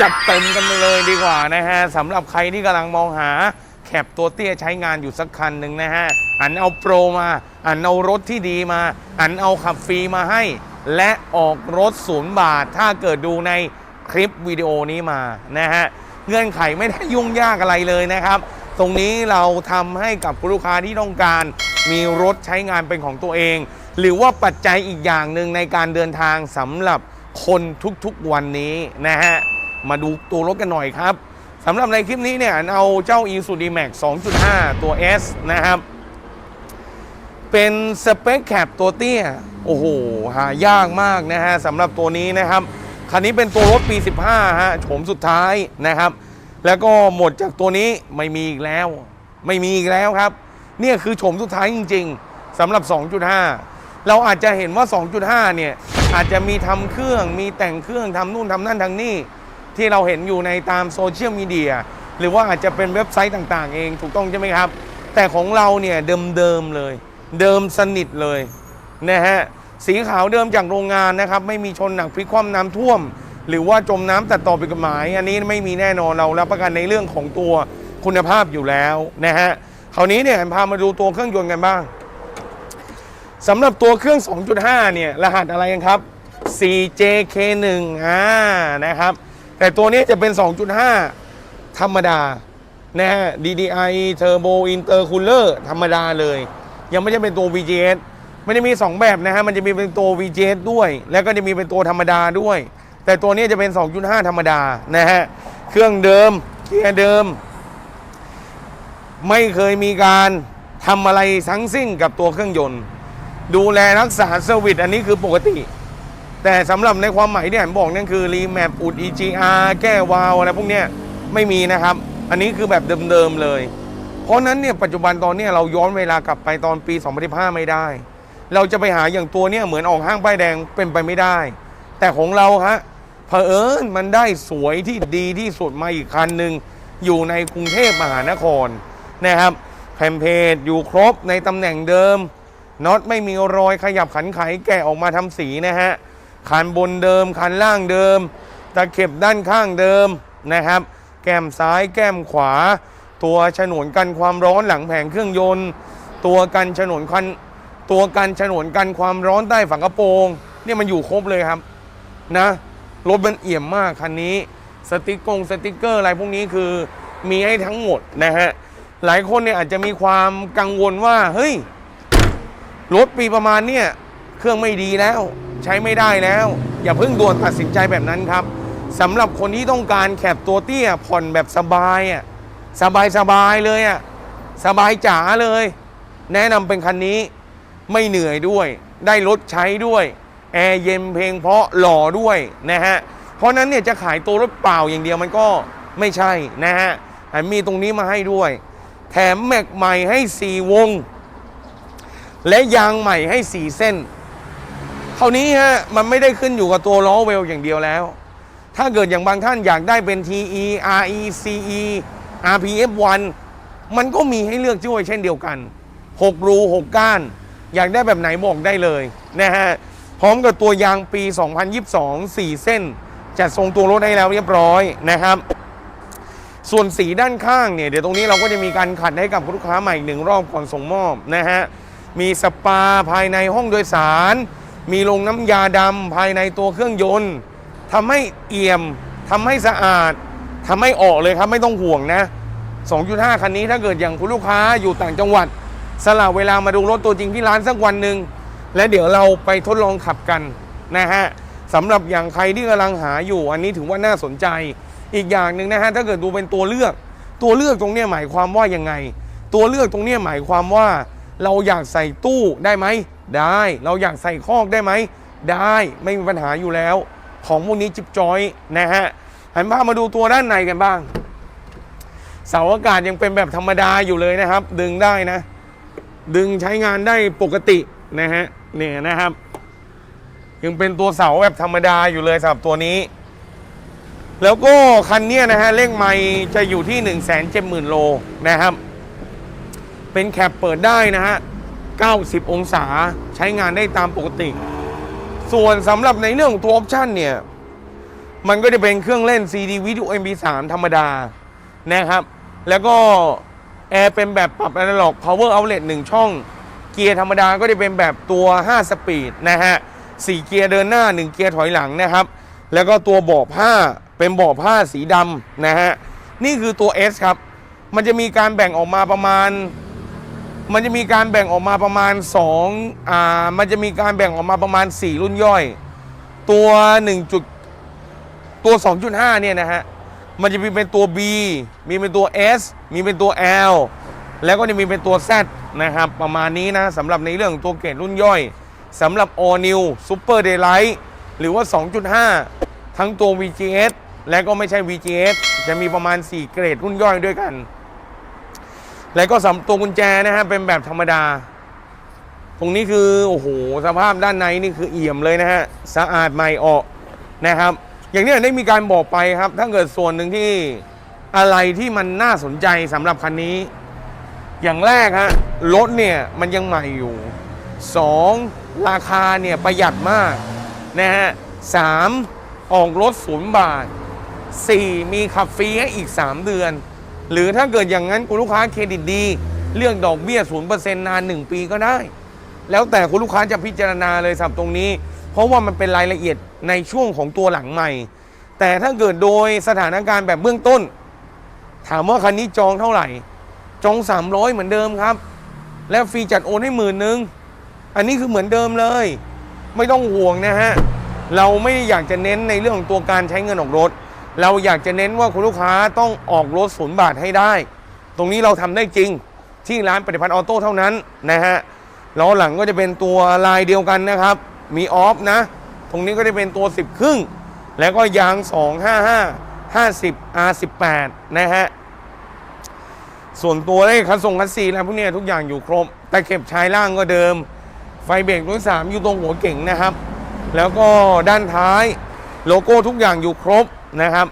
จัดเต็มกันไปเลยดีกว่านะฮะสำหรับใครที่กำลังมองหาแคปตัวเตี้ยใช้งานอยู่สักคันหนึ่งนะฮะ อันเอาโปรมา อันเอารถที่ดีมา อันเอาขับฟรีมาให้ และออกรถศูนย์บาท ถ้าเกิดดูในคลิปวิดีโอนี้มานะฮะ เงื่อนไขไม่ได้ยุ่งยากอะไรเลยนะครับ ตรงนี้เราทำให้กับลูกค้าที่ต้องการ มีรถใช้งานเป็นของตัวเอง หรือว่าปัจจัยอีกอย่างหนึ่งในการเดินทางสำหรับคนทุกๆวันนี้นะฮะ มาดูตัวรถกันหน่อยครับสำหรับในคลิปนี้เนี่ยเอาเจ้า i s u d m a x 2.5 ตัว S นะครับ เป็นสเปคแคปตัวเตี้ย โอ้โห หายากมากนะฮะสำหรับตัวนี้นะครับ คันนี้เป็นตัวรถปี 15 ฮะโฉมสุดท้ายนะครับ แล้วก็หมดจากตัวนี้ไม่มีอีกแล้ว ไม่มีอีกแล้วครับ เนี่ยคือโฉมสุดท้ายจริง ๆสำหรับ 2.5 เราอาจจะเห็นว่า 2.5 เนี่ยอาจจะมีทำเครื่องมีแต่งเครื่องทำนู่นทำนั่นทำนี่ ที่เราเห็นอยู่ในตามโซเชียลมีเดียหรือว่าอาจจะเป็นเว็บไซต์ต่างๆ เองถูกต้องใช่ไหมครับ แต่ของเราเนี่ยเดิมๆเลย เดิมสนิทเลยนะฮะสีขาวเดิมจากโรงงานนะครับ ไม่มีชนหนักพลิกคว่ำน้ำท่วม หรือว่าจมน้ำตัดต่อผิดกฎหมาย อันนี้ไม่มีแน่นอนเรารับประกันในเรื่องของตัวคุณภาพอยู่แล้วนะฮะคราวนี้เนี่ยพามาดูตัวเครื่องยนต์กันบ้างสำหรับตัวเครื่อง 2.5 เนี่ย รหัสอะไรกันครับ 4JK1 อ่านะครับ แต่ตัวนี้จะเป็น 2.5 ธรรมดานะฮะ DDI Turbo Intercooler ธรรมดาเลย ยังไม่ใช่เป็นตัว VGS มันจะมี 2 แบบนะฮะ มันจะมีเป็นตัว VGS ด้วย แล้วก็จะมีเป็นตัวธรรมดาด้วย แต่ตัวนี้จะเป็น 2.5 ธรรมดานะฮะ เครื่องเดิมเกียร์เดิม ไม่เคยมีการทำอะไรทั้งสิ้นกับตัวเครื่องยนต์ ดูแลรักษาเซอร์วิสอันนี้คือปกติ แต่สำหรับในความหมายที่ผมบอกนั่นคือรีแมปอุด EGR แก้วาล์วอะไรพวกเนี้ยไม่มีนะครับ อันนี้คือแบบเดิมๆเลย เพราะนั้นเนี่ยปัจจุบันตอนนี้เราย้อนเวลากลับไปตอนปี 2015 ไม่ได้ เราจะไปหาอย่างตัวเนี้ยเหมือนออกห้างป้ายแดงเป็นไปไม่ได้ แต่ของเราฮะเผอิญมันได้สวยที่ดีที่สุดมาอีกคันหนึ่งอยู่ในกรุงเทพมหานครนะครับแผ่นเพจอยู่ครบในตำแหน่งเดิมน็อตไม่มีรอยขยับขันไขแกะออกมาทำสีนะฮะ คันบนเดิม คันล่างเดิม ตะเข็บด้านข้างเดิมนะครับ แก้มซ้ายแก้มขวา ตัวฉนวนกันความร้อนหลังแผงเครื่องยนต์ ตัวกันฉนวนคันตัวกันฉนวนกันความร้อนใต้ฝากระโปรงเนี่ยมันอยู่ครบเลยครับนะรถมันเอี่ยมมากคันนี้ สติกกงสติกเกอร์อะไรพวกนี้คือมีให้ทั้งหมดนะฮะหลายคนเนี่ยอาจจะมีความกังวลว่าเฮ้ยรถปีประมาณเนี่ย เครื่องไม่ดีแล้ว ใช้ไม่ได้แล้ว อย่าเพิ่งด่วนตัดสินใจแบบนั้นครับสำหรับคนที่ต้องการแคปตัวเตี้ยผ่อนแบบสบายอะสบายสบายเลยอะสบายจ๋าเลย แนะนำเป็นคันนี้ไม่เหนื่อยด้วย ได้รถใช้ด้วย แอร์เย็นเพลงเพราะหล่อด้วยนะฮะเพราะนั้นเนี่ยจะขายตัวรถเปล่าอย่างเดียวมันก็ไม่ใช่นะฮะแต่มีตรงนี้มาให้ด้วย แถมแม็กใหม่ให้ 4 วง และยางใหม่ให้ 4 เส้น เท่านี้ฮะมันไม่ได้ขึ้นอยู่กับตัวล้อเวลอย่างเดียวแล้ว ถ้าเกิดอย่างบางท่านอยากได้เป็น TE RE CE RPF 1 มันก็มีให้เลือกด้วยเช่นเดียวกัน 6 รู 6 ก้าน อยากได้แบบไหนบอกได้เลยนะฮะพร้อมกับตัวยางปี 2022 4 เส้น จัดทรงตัวรถให้แล้วเรียบร้อยนะครับ ส่วนสีด้านข้างเนี่ยเดี๋ยวตรงนี้เราก็จะมีการขัดให้กับลูกค้าใหม่อีกหนึ่งรอบก่อนส่งมอบนะฮะมีสปาภายในห้องโดยสาร มีโรงน้ำยาดำภายในตัวเครื่องยนต์ทำให้เอี่ยมทำให้สะอาดทำให้ออกเลยครับไม่ต้องห่วงนะ 2.5 คันนี้ถ้าเกิดอย่างคุณลูกค้าอยู่ต่างจังหวัด สละเวลามาดูรถตัวจริงที่ร้านสักวันหนึ่งและเดี๋ยวเราไปทดลองขับกันนะฮะสำหรับอย่างใครที่กำลังหาอยู่ อันนี้ถือว่าน่าสนใจ อีกอย่างหนึ่งนะฮะถ้าเกิดดูเป็นตัวเลือก ตัวเลือกตรงนี้หมายความว่ายังไง ตัวเลือกตรงนี้หมายความว่า เราอยากใส่ตู้ได้ไหม ได้เราอยากใส่คอกได้ไหม ได้ไม่มีปัญหาอยู่แล้ว ของพวกนี้จิบจอยนะฮะหันพาพมาดูตัวด้านในกันบ้าง เสาอากาศยังเป็นแบบธรรมดาอยู่เลยนะครับ ดึงได้นะ ดึงใช้งานได้ปกตินะฮะเนี่ยนะครับ ยังเป็นตัวเสาแบบธรรมดาอยู่เลยสำหรับตัวนี้ แล้วก็คันนี้นะฮะเลขไมล์จะอยู่ที่ 1 7 0 0 0 0โลนะครับ เป็นแคปเปิดได้นะฮะ 90 องศาใช้งานได้ตามปกติ ส่วนสำหรับในเรื่องของตัวออปชั่นเนี่ย มันก็จะเป็นเครื่องเล่น CD วิดีโอ MP3 ธรรมดานะครับ แล้วก็ แอร์เป็นแบบปรับ a น a l o g power outlet 1 ช่อง เกียร์ธรรมดาก็จะเป็นแบบตัว 5 สปีดนะฮะ4เกียร์เดินหน้า 1 เกียร์ถอยหลังนะครับ แล้วก็ตัวเบาะผ้าเป็นเบาะผ้าสีดำนะฮะนี่คือตัว S ครับ มันจะมีการแบ่งออกมาประมาณ มันจะมีการแบ่งออกมาประมาณ2อ่ามันจะมีการแบ่งออกมาประมาณ 4 รุ่นย่อย ตัว1จุดตัว 2.5 เนี่ยนะฮะ มันจะมีเป็นตัว B มีเป็นตัว S มีเป็นตัว L แล้วก็จะมีเป็นตัว Z นะครับ ประมาณนี้นะสำหรับในเรื่องของตัวเกรดรุ่นย่อยสำหรับ All New Super Daylight หรือว่า 2.5 ทั้งตัว VGS และก็ไม่ใช่ VGS จะมีประมาณ 4 เกรดรุ่นย่อยด้วยกัน แล้วก็สำตัวกุญแจนะฮะเป็นแบบธรรมดา ตรงนี้คือโอ้โหสภาพด้านในนี่คือเอี่ยมเลยนะฮะสะอาดใหม่ออกนะครับ อย่างนี้ได้มีการบอกไปครับ ถ้าเกิดส่วนหนึ่งที่อะไรที่มันน่าสนใจสำหรับคันนี้ อย่างแรกฮะรถเนี่ยมันยังใหม่อยู่ 2. ราคาเนี่ยประหยัดมากนะฮะสามออกรถศูนย์บาท 4. มีขับฟรีให้อีก 3 เดือน หรือถ้าเกิดอย่างนั้นคุณลูกค้าเครดิตดีเลือกดอกเบี้ย0%นต์นาน1ปีก็ได้ แล้วแต่คุณลูกค้าจะพิจารณาเลยสำหรับตรงนี้ เพราะว่ามันเป็นรายละเอียดในช่วงของตัวหลังใหม่ แต่ถ้าเกิดโดยสถานการณ์แบบเบื้องต้น ถามว่าคันนี้จองเท่าไหร่ จอง 300 เหมือนเดิมครับ แล้วฟรีจัดโอนให้หมื่นหนึ่งอันนี้คือเหมือนเดิมเลย ไม่ต้องห่วงนะฮะเราไม่ได้อยากจะเน้นในเรื่องของตัวการใช้เงินออกรถ เราอยากจะเน้นว่าคุณลูกค้าต้องออกรถศูนย์บาทให้ได้ ตรงนี้เราทำได้จริงที่ร้านปฏิพัฒน์ออโต้เท่านั้นนะฮะล้อหลังก็จะเป็นตัวลายเดียวกันนะครับ มีออฟนะ ตรงนี้ก็จะเป็นตัว 10 ครึ่ง แล้วก็ยาง 255 50 R18 นะฮะ ส่วนตัวเลขคันส่งคันซีแล้วพวกนี้ทุกอย่างอยู่ครบ แต่เก็บชายล่างก็เดิม ไฟเบรกรุ่นสามอยู่ตรงหัวเก่งนะครับ แล้วก็ด้านท้ายโลโก้ทุกอย่างอยู่ครบ นะครับ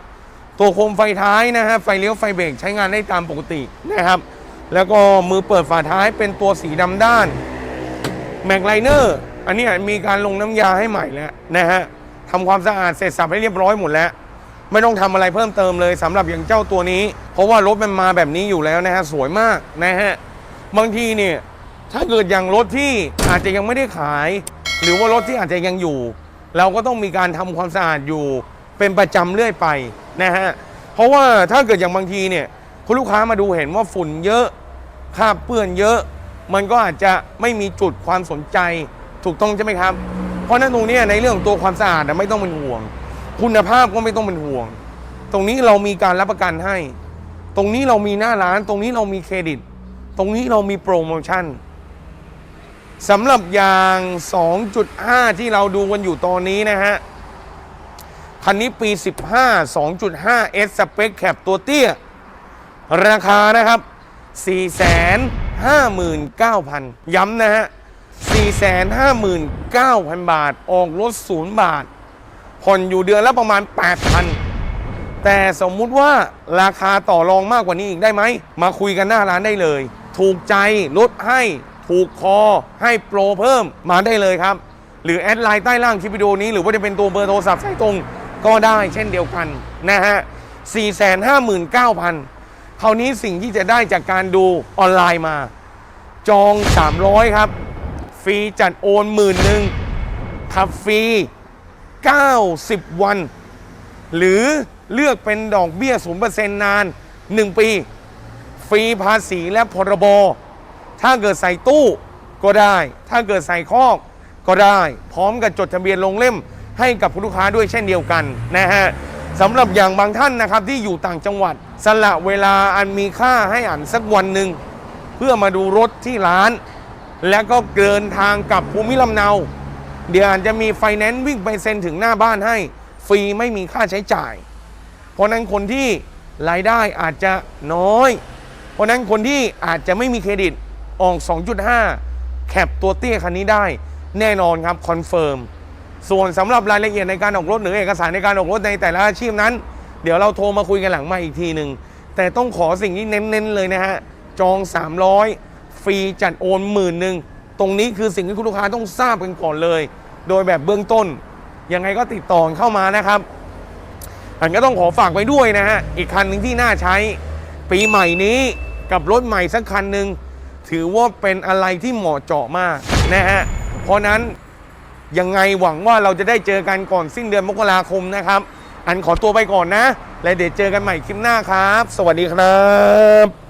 ตัวโคมไฟท้ายนะฮะไฟเลี้ยวไฟเบรกใช้งานได้ตามปกตินะครับ แล้วก็มือเปิดฝาท้ายเป็นตัวสีดำด้านแม็กไลเนอร์อันนี้มีการลงน้ำยาให้ใหม่แล้วนะฮะทำความสะอาดเสร็จสับให้เรียบร้อยหมดแล้ว ไม่ต้องทำอะไรเพิ่มเติมเลยสำหรับอย่างเจ้าตัวนี้ เพราะว่ารถมันมาแบบนี้อยู่แล้วนะฮะสวยมากนะฮะบางทีเนี่ยถ้าเกิดอย่างรถที่อาจจะยังไม่ได้ขาย หรือว่ารถที่อาจจะยังอยู่ เราก็ต้องมีการทำความสะอาดอยู่ เป็นประจำเรื่อยไปนะฮะเพราะว่าถ้าเกิดอย่างบางทีเนี่ยคุณลูกค้ามาดูเห็นว่าฝุ่นเยอะคราบเปื้อนเยอะ มันก็อาจจะไม่มีจุดความสนใจถูกต้องใช่ไหมครับ เพราะนั้นตรงนี้ในเรื่องของตัวความสะอาดไม่ต้องเป็นห่วง คุณภาพก็ไม่ต้องเป็นห่วง ตรงนี้เรามีการรับประกันให้ ตรงนี้เรามีหน้าร้าน ตรงนี้เรามีเครดิต ตรงนี้เรามีโปรโมชั่นสำหรับยาง 2.5 ที่เราดูกันอยู่ตอนนี้นะฮะ คันนี้ปี 15 2.5 S สเปคแคปตัวเตี้ย ราคานะครับ 459,000 ย้ำนะฮะ 459,000 บาท ออกรถศูนย์บาท ผ่อนอยู่เดือนละประมาณ 8,000 แต่สมมุติว่าราคาต่อรองมากกว่านี้อีกได้ไหม มาคุยกันหน้าร้านได้เลย ถูกใจลดให้ ถูกคอ ให้โปรเพิ่มมาได้เลยครับหรือแอดไลน์ใต้ล่างคลิปวิดีโอนี้หรือว่าจะเป็นตัวเบอร์โทรศัพท์สายตรง ก็ได้เช่นเดียวกันนะฮะ 459,000 คราวนี้สิ่งที่จะได้จากการดูออนไลน์มา จอง 300 ครับ ฟรีจัดโอนหมื่นหนึ่งขับฟรี 90 วัน หรือเลือกเป็นดอกเบี้ย 0%นาน 1 ปี ฟรีภาษีและพรบ ถ้าเกิดใส่ตู้ก็ได้ ถ้าเกิดใส่คอกก็ได้ พร้อมกับจดทะเบียนลงเล่ม ให้กับผู้ลูกค้าด้วยเช่นเดียวกันนะฮะสำหรับอย่างบางท่านนะครับที่อยู่ต่างจังหวัด สละเวลาอันมีค่าให้อ่านสักวันหนึ่งเพื่อมาดูรถที่ร้าน แล้วก็เดินทางกับภูมิลำเนา เดี๋ยวอาจจะมีไฟแนนซ์วิ่งไปเซ็นถึงหน้าบ้านให้ ฟรีไม่มีค่าใช้จ่าย เพราะนั้นคนที่รายได้อาจจะน้อย เพราะฉะนั้นคนที่อาจจะไม่มีเครดิตออก 2.5 แคปตัวเตี้ยคันนี้ได้ แน่นอนครับคอนเฟิร์ม ส่วนสำหรับรายละเอียดในการออกรถหรือเอกสารในการออกรถในแต่ละอาชีพนั้น เดี๋ยวเราโทรมาคุยกันหลังมาอีกทีหนึ่งแต่ต้องขอสิ่งที่เน้นๆเลยนะฮะจอง 300 ฟรีจัดโอนหมื่นหนึ่งตรงนี้คือสิ่งที่คุณลูกค้าต้องทราบกันก่อนเลย โดยแบบเบื้องต้นยังไงก็ติดต่อเข้ามานะครับอันก็ต้องขอฝากไว้ด้วยนะฮะอีกคันหนึ่งที่น่าใช้ ปีใหม่นี้กับรถใหม่สักคันหนึ่งถือว่าเป็นอะไรที่เหมาะเจาะมากนะฮะเพราะนั้น ยังไงหวังว่าเราจะได้เจอกันก่อนสิ้นเดือนมกราคมนะครับ อันขอตัวไปก่อนนะ และเดี๋ยวเจอกันใหม่คลิปหน้าครับ สวัสดีครับ